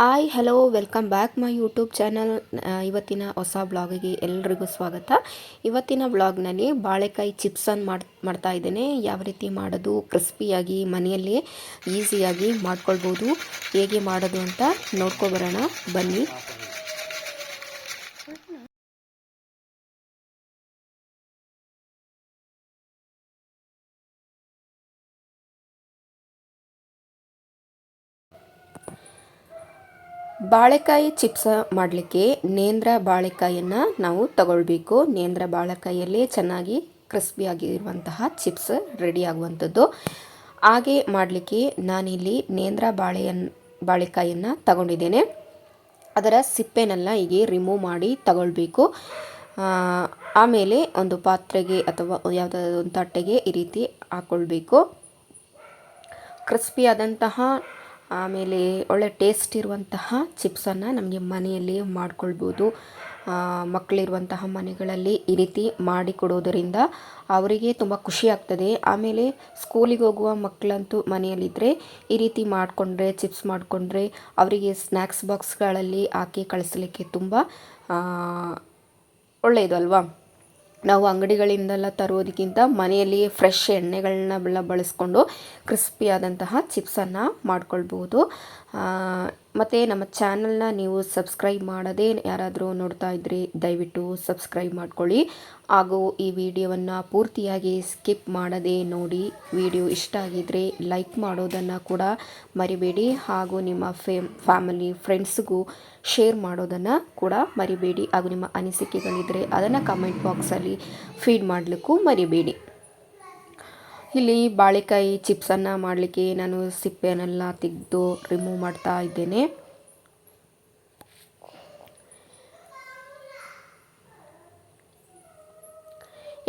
Hi hello welcome back my YouTube channel ಇವತ್ತಿನ ಹೊಸ ಬ್ಲಾಗಿಗೆ ಎಲ್ರಿಗೂ ಸ್ವಾಗತ. ಇವತ್ತಿನ ಬ್ಲಾಗ್ನಲ್ಲಿ ಬಾಳೆಕಾಯಿ ಚಿಪ್ಸನ್ನು ಮಾಡಿ, ಮಾಡ್ತಾ ಇದ್ದೇನೆ. ಯಾವ ರೀತಿ ಮಾಡೋದು, ಕ್ರಿಸ್ಪಿಯಾಗಿ, ಮನೆಯಲ್ಲೇ ಈಸಿಯಾಗಿ ಮಾಡ್ಕೊಳ್ಬೋದು, ಹೇಗೆ ಮಾಡೋದು ಅಂತ ನೋಡ್ಕೊಬರೋಣ ಬನ್ನಿ. ಬಾಳೆಕಾಯಿ ಚಿಪ್ಸ್ ಮಾಡಲಿಕ್ಕೆ ನೇಂದ್ರ ಬಾಳೆಕಾಯಿಯನ್ನು ನಾವು ತಗೊಳ್ಬೇಕು. ನೇಂದ್ರ ಬಾಳೆಕಾಯಿಯಲ್ಲಿ ಚೆನ್ನಾಗಿ ಕ್ರಿಸ್ಪಿಯಾಗಿರುವಂತಹ ಚಿಪ್ಸ್ ರೆಡಿ ಆಗುವಂಥದ್ದು. ಹಾಗೆ ಮಾಡಲಿಕ್ಕೆ ನಾನಿಲ್ಲಿ ನೇಂದ್ರ ಬಾಳೆಯನ್ನು ಬಾಳೆಕಾಯಿಯನ್ನು ತಗೊಂಡಿದ್ದೇನೆ. ಅದರ ಸಿಪ್ಪೆನೆಲ್ಲ ಹೀಗೆ ರಿಮೂವ್ ಮಾಡಿ ತಗೊಳ್ಬೇಕು. ಆಮೇಲೆ ಒಂದು ಪಾತ್ರೆಗೆ ಅಥವಾ ಯಾವುದಾದ್ರು ತಟ್ಟೆಗೆ ಈ ರೀತಿ ಹಾಕ್ಕೊಳ್ಬೇಕು ಕ್ರಿಸ್ಪಿಯಾದಂತಹ ಆಮೇಲೆ ಒಳ್ಳೆ ಟೇಸ್ಟ್ ಇರುವಂತಹ ಚಿಪ್ಸನ್ನು ನಮಗೆ ಮನೆಯಲ್ಲಿ ಮಾಡ್ಕೊಳ್ಬೋದು. ಮಕ್ಕಳಿರುವಂತಹ ಮನೆಗಳಲ್ಲಿ ಈ ರೀತಿ ಮಾಡಿಕೊಡೋದರಿಂದ ಅವರಿಗೆ ತುಂಬ ಖುಷಿ ಆಗ್ತದೆ. ಆಮೇಲೆ ಸ್ಕೂಲಿಗೆ ಹೋಗುವ ಮಕ್ಕಳಂತೂ ಮನೆಯಲ್ಲಿದ್ದರೆ ಈ ರೀತಿ ಮಾಡಿಕೊಂಡ್ರೆ ಚಿಪ್ಸ್ ಮಾಡಿಕೊಂಡ್ರೆ ಅವರಿಗೆ ಸ್ನ್ಯಾಕ್ಸ್ ಬಾಕ್ಸ್ಗಳಲ್ಲಿ ಹಾಕಿ ಕಳಿಸ್ಲಿಕ್ಕೆ ತುಂಬ ಒಳ್ಳೆಯದು ಅಲ್ವಾ? ನಾವು ಅಂಗಡಿಗಳಿಂದೆಲ್ಲ ತರೋದಕ್ಕಿಂತ ಮನೆಯಲ್ಲಿಯೇ ಫ್ರೆಶ್ ಎಣ್ಣೆಗಳನ್ನೆಲ್ಲ ಬಳಸ್ಕೊಂಡು ಕ್ರಿಸ್ಪಿಯಾದಂತಹ ಚಿಪ್ಸನ್ನು ಮಾಡ್ಕೊಳ್ಬೋದು. ಮತ್ತು ನಮ್ಮ ಚಾನಲ್ನ ನೀವು ಸಬ್ಸ್ಕ್ರೈಬ್ ಮಾಡದೇ ಯಾರಾದರೂ ನೋಡ್ತಾ ಇದ್ದರೆ ದಯವಿಟ್ಟು ಸಬ್ಸ್ಕ್ರೈಬ್ ಮಾಡ್ಕೊಳ್ಳಿ. ಹಾಗೂ ಈ ವಿಡಿಯೋವನ್ನು ಪೂರ್ತಿಯಾಗಿ ಸ್ಕಿಪ್ ಮಾಡದೆ ನೋಡಿ. ವಿಡಿಯೋ ಇಷ್ಟ ಆಗಿದ್ದರೆ ಲೈಕ್ ಮಾಡೋದನ್ನು ಕೂಡ ಮರಿಬೇಡಿ. ಹಾಗೂ ನಿಮ್ಮ ಫೇಮ್, ಫ್ಯಾಮಿಲಿ, ಫ್ರೆಂಡ್ಸ್ಗೂ ಶೇರ್ ಮಾಡೋದನ್ನು ಕೂಡ ಮರಿಬೇಡಿ. ಹಾಗೂ ನಿಮ್ಮ ಅನಿಸಿಕೆಗಳಿದ್ದರೆ ಅದನ್ನು ಕಮೆಂಟ್ ಬಾಕ್ಸಲ್ಲಿ ಫೀಡ್ ಮಾಡಲಿಕ್ಕೂ ಮರಿಬೇಡಿ. ಇಲ್ಲಿ ಬಾಳೆಕಾಯಿ ಚಿಪ್ಸನ್ನು ಮಾಡಲಿಕ್ಕೆ ನಾನು ಸಿಪ್ಪೆನೆಲ್ಲ ತೆಗೆದು ರಿಮೂವ್ ಮಾಡ್ತಾ ಇದ್ದೇನೆ.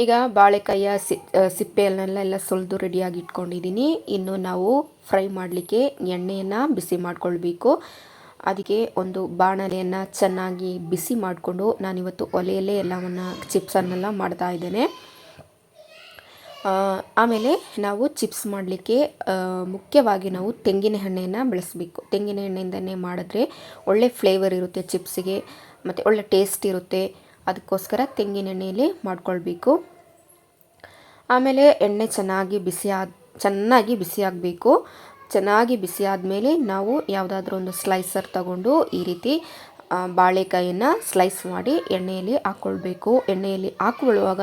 ಈಗ ಬಾಳೆಕಾಯಿಯ ಸಿಪ್ಪೆಯನ್ನೆಲ್ಲ ಎಲ್ಲ ಸುಲಿದು ರೆಡಿಯಾಗಿ ಇಟ್ಕೊಂಡಿದ್ದೀನಿ. ಇನ್ನು ನಾವು ಫ್ರೈ ಮಾಡಲಿಕ್ಕೆ ಎಣ್ಣೆಯನ್ನು ಬಿಸಿ ಮಾಡ್ಕೊಳ್ಬೇಕು. ಅದಕ್ಕೆ ಒಂದು ಬಾಣಲೆಯನ್ನು ಚೆನ್ನಾಗಿ ಬಿಸಿ ಮಾಡಿಕೊಂಡು ನಾನಿವತ್ತು ಒಲೆಯಲ್ಲೇ ಎಲ್ಲವನ್ನು ಚಿಪ್ಸನ್ನೆಲ್ಲ ಮಾಡ್ತಾ ಇದ್ದೇನೆ. ಆಮೇಲೆ ನಾವು ಚಿಪ್ಸ್ ಮಾಡಲಿಕ್ಕೆ ಮುಖ್ಯವಾಗಿ ನಾವು ತೆಂಗಿನ ಎಣ್ಣೆಯನ್ನು ಬಳಸಬೇಕು. ತೆಂಗಿನ ಎಣ್ಣೆಯಿಂದನೇ ಮಾಡಿದ್ರೆ ಒಳ್ಳೆ ಫ್ಲೇವರ್ ಇರುತ್ತೆ ಚಿಪ್ಸಿಗೆ, ಮತ್ತು ಒಳ್ಳೆ ಟೇಸ್ಟ್ ಇರುತ್ತೆ. ಅದಕ್ಕೋಸ್ಕರ ತೆಂಗಿನ ಎಣ್ಣೆಯಲ್ಲಿ ಮಾಡ್ಕೊಳ್ಬೇಕು. ಆಮೇಲೆ ಎಣ್ಣೆ ಚೆನ್ನಾಗಿ ಬಿಸಿ ಚೆನ್ನಾಗಿ ಬಿಸಿಯಾಗಬೇಕು ಚೆನ್ನಾಗಿ ಬಿಸಿಯಾದ ಮೇಲೆ ನಾವು ಯಾವುದಾದ್ರೂ ಒಂದು ಸ್ಲೈಸರ್ ತಗೊಂಡು ಈ ರೀತಿ ಬಾಳೆಕಾಯಿಯನ್ನು ಸ್ಲೈಸ್ ಮಾಡಿ ಎಣ್ಣೆಯಲ್ಲಿ ಹಾಕ್ಕೊಳ್ಬೇಕು ಎಣ್ಣೆಯಲ್ಲಿ ಹಾಕ್ಕೊಳ್ಳುವಾಗ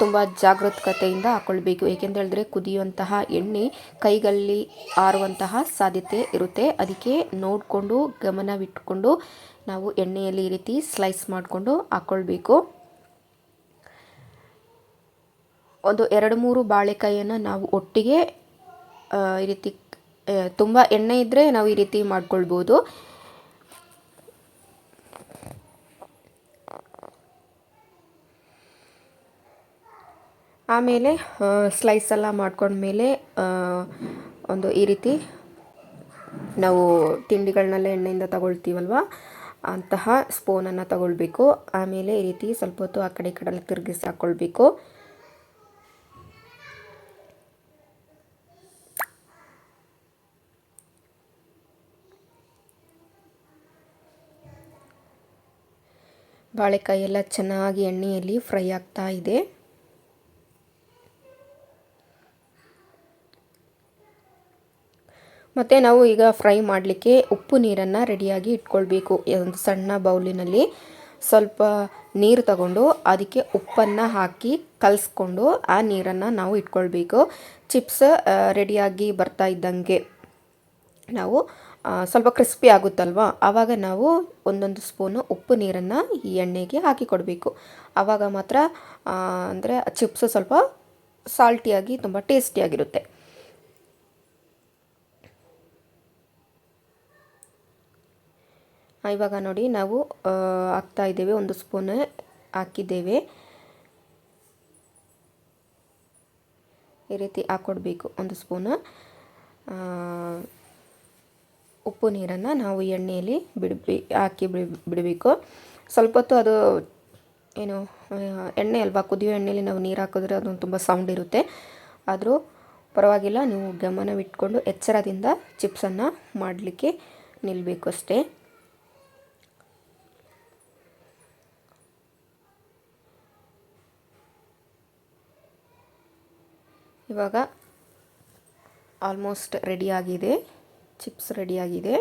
ತುಂಬ ಜಾಗರೂಕತೆಯಿಂದ ಹಾಕ್ಕೊಳ್ಬೇಕು ಏಕೆಂತ ಹೇಳಿದ್ರೆ ಕುದಿಯುವಂತಹ ಎಣ್ಣೆ ಕೈಗಳಲ್ಲಿ ಆರುವಂತಹ ಸಾಧ್ಯತೆ ಇರುತ್ತೆ. ಅದಕ್ಕೆ ನೋಡಿಕೊಂಡು, ಗಮನವಿಟ್ಟುಕೊಂಡು ನಾವು ಎಣ್ಣೆಯಲ್ಲಿ ಈ ರೀತಿ ಸ್ಲೈಸ್ ಮಾಡಿಕೊಂಡು ಹಾಕ್ಕೊಳ್ಬೇಕು ಒಂದು ಎರಡು ಮೂರು ಬಾಳೆಕಾಯಿಯನ್ನು ನಾವು ಒಟ್ಟಿಗೆ ಈ ರೀತಿ ತುಂಬ ಎಣ್ಣೆ ಇದ್ದರೆ ನಾವು ಈ ರೀತಿ ಮಾಡ್ಕೊಳ್ಬೋದು. ಆಮೇಲೆ ಸ್ಲೈಸ್ ಎಲ್ಲ ಮಾಡ್ಕೊಂಡ್ಮೇಲೆ ಒಂದು ಈ ರೀತಿ ನಾವು ತಿಂಡಿಗಳನ್ನೆಲ್ಲ ಎಣ್ಣೆಯಿಂದ ತಗೊಳ್ತೀವಲ್ವ? ಅಂತಹ ಸ್ಪೂನನ್ನು ತಗೊಳ್ಬೇಕು. ಆಮೇಲೆ ಈ ರೀತಿ ಸ್ವಲ್ಪ ಹೊತ್ತು ಆ ಕಡೆ ಈ ತಿರುಗಿಸಿ ಹಾಕ್ಕೊಳ್ಬೇಕು ಬಾಳೆಕಾಯಿ ಎಲ್ಲ ಚೆನ್ನಾಗಿ ಎಣ್ಣೆಯಲ್ಲಿ ಫ್ರೈ ಆಗ್ತಾ ಇದೆ. ಮತ್ತು ನಾವು ಈಗ ಫ್ರೈ ಮಾಡಲಿಕ್ಕೆ ಉಪ್ಪು ನೀರನ್ನು ರೆಡಿಯಾಗಿ ಇಟ್ಕೊಳ್ಬೇಕು. ಒಂದು ಸಣ್ಣ ಬೌಲಿನಲ್ಲಿ ಸ್ವಲ್ಪ ನೀರು ತಗೊಂಡು ಅದಕ್ಕೆ ಉಪ್ಪನ್ನು ಹಾಕಿ ಕಲಿಸ್ಕೊಂಡು ಆ ನೀರನ್ನು ನಾವು ಇಟ್ಕೊಳ್ಬೇಕು. ಚಿಪ್ಸ್ ರೆಡಿಯಾಗಿ ಬರ್ತಾ ಇದ್ದಂಗೆ ನಾವು ಸ್ವಲ್ಪ ಕ್ರಿಸ್ಪಿ ಆಗುತ್ತಲ್ವ? ಆವಾಗ ನಾವು ಒಂದೊಂದು ಸ್ಪೂನು ಉಪ್ಪು ನೀರನ್ನು ಈ ಎಣ್ಣೆಗೆ ಹಾಕಿ ಕೊಡಬೇಕು ಆವಾಗ ಮಾತ್ರ ಅಂದರೆ ಚಿಪ್ಸ್ ಸ್ವಲ್ಪ ಸಾಲ್ಟಿಯಾಗಿ ತುಂಬ ಟೇಸ್ಟಿಯಾಗಿರುತ್ತೆ ಇವಾಗ ನೋಡಿ ನಾವು ಹಾಕ್ತಾ ಇದ್ದೇವೆ, ಒಂದು ಸ್ಪೂನ್ ಹಾಕಿದ್ದೇವೆ. ಈ ರೀತಿ ಹಾಕ್ಕೊಡ್ಬೇಕು ಒಂದು ಸ್ಪೂನ್. ಉಪ್ಪು ನೀರನ್ನು ನಾವು ಎಣ್ಣೆಯಲ್ಲಿ ಬಿಡ್ಬಿ, ಹಾಕಿ ಬಿಡಬೇಕು. ಸ್ವಲ್ಪ ಹೊತ್ತು ಅದು, ಏನು ಎಣ್ಣೆ ಅಲ್ವಾ, ಕುದಿಯೋ ಎಣ್ಣೆಯಲ್ಲಿ ನಾವು ನೀರು ಹಾಕಿದ್ರೆ ಅದೊಂದು ತುಂಬ ಸೌಂಡ್ ಇರುತ್ತೆ. ಆದರೂ ಪರವಾಗಿಲ್ಲ, ನೀವು ಗಮನವಿಟ್ಕೊಂಡು ಎಚ್ಚರದಿಂದ ಚಿಪ್ಸನ್ನು ಮಾಡಲಿಕ್ಕೆ ನಿಲ್ಲಬೇಕು ಅಷ್ಟೇ. ಇವಾಗ ಆಲ್ಮೋಸ್ಟ್ ರೆಡಿಯಾಗಿದೆ ಚಿಪ್ಸ್ ರೆಡಿಯಾಗಿದೆ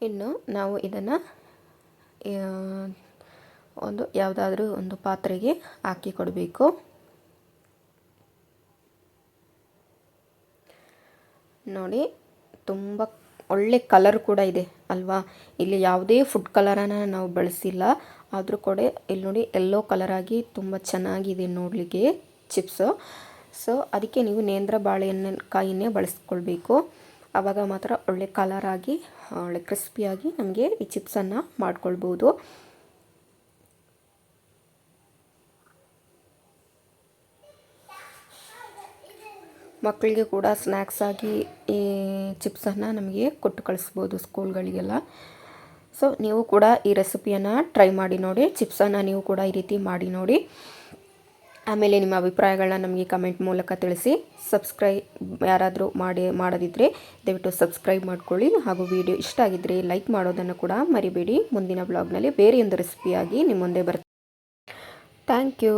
ಇನ್ನು ನಾವು ಇದನ್ನು ಒಂದು ಯಾವುದಾದ್ರೂ ಒಂದು ಪಾತ್ರೆಗೆ ಹಾಕಿ ಕೊಡಬೇಕು. ನೋಡಿ, ತುಂಬ ಒಳ್ಳೆ ಕಲರ್ ಕೂಡ ಇದೆ ಅಲ್ವಾ? ಇಲ್ಲಿ ಯಾವುದೇ ಫುಡ್ ಕಲರನ್ನು ನಾವು ಬಳಸಿಲ್ಲ. ಆದರೂ ಕೂಡ ಇಲ್ಲಿ ನೋಡಿ ಎಲ್ಲೋ ಕಲರ್ ಆಗಿ ತುಂಬ ಚೆನ್ನಾಗಿದೆ ನೋಡಲಿಕ್ಕೆ ಚಿಪ್ಸು ಸೊ ಅದಕ್ಕೆ ನೀವು ನೇಂದ್ರ ಬಾಳೆಹಣ್ಣಿನಕಾಯಿನೇ ಬಳಸ್ಕೊಳ್ಬೇಕು. ಆವಾಗ ಮಾತ್ರ ಒಳ್ಳೆ ಕಲರಾಗಿ ಒಳ್ಳೆ ಕ್ರಿಸ್ಪಿಯಾಗಿ ನಮಗೆ ಈ ಚಿಪ್ಸನ್ನು ಮಾಡ್ಕೊಳ್ಬೋದು. ಮಕ್ಕಳಿಗೆ ಕೂಡ ಸ್ನ್ಯಾಕ್ಸ್ ಆಗಿ ಈ ಚಿಪ್ಸನ್ನು ನಮಗೆ ಕೊಟ್ಟು ಕಳಿಸ್ಬೋದು ಸ್ಕೂಲ್ಗಳಿಗೆಲ್ಲ ಸೊ ನೀವು ಕೂಡ ಈ ರೆಸಿಪಿಯನ್ನು ಟ್ರೈ ಮಾಡಿ ನೋಡಿ ಚಿಪ್ಸನ್ನು ನೀವು ಕೂಡ ಈ ರೀತಿ ಮಾಡಿ ನೋಡಿ. ಆಮೇಲೆ ನಿಮ್ಮ ಅಭಿಪ್ರಾಯಗಳನ್ನ ನಮಗೆ ಕಮೆಂಟ್ ಮೂಲಕ ತಿಳಿಸಿ. ಸಬ್ಸ್ಕ್ರೈಬ್ ಯಾರಾದರೂ ಮಾಡಿ ಮಾಡದಿದ್ದರೆ ದಯವಿಟ್ಟು ಸಬ್ಸ್ಕ್ರೈಬ್ ಮಾಡ್ಕೊಳ್ಳಿ. ಹಾಗೂ ವಿಡಿಯೋ ಇಷ್ಟ ಆಗಿದ್ದರೆ ಲೈಕ್ ಮಾಡೋದನ್ನು ಕೂಡ ಮರಿಬೇಡಿ. ಮುಂದಿನ ಬ್ಲಾಗ್ನಲ್ಲಿ ಬೇರೆ ಒಂದು ರೆಸಿಪಿಯಾಗಿ ನಿಮ್ಮ ಮುಂದೆ ಬರ್ತೀನಿ. Thank you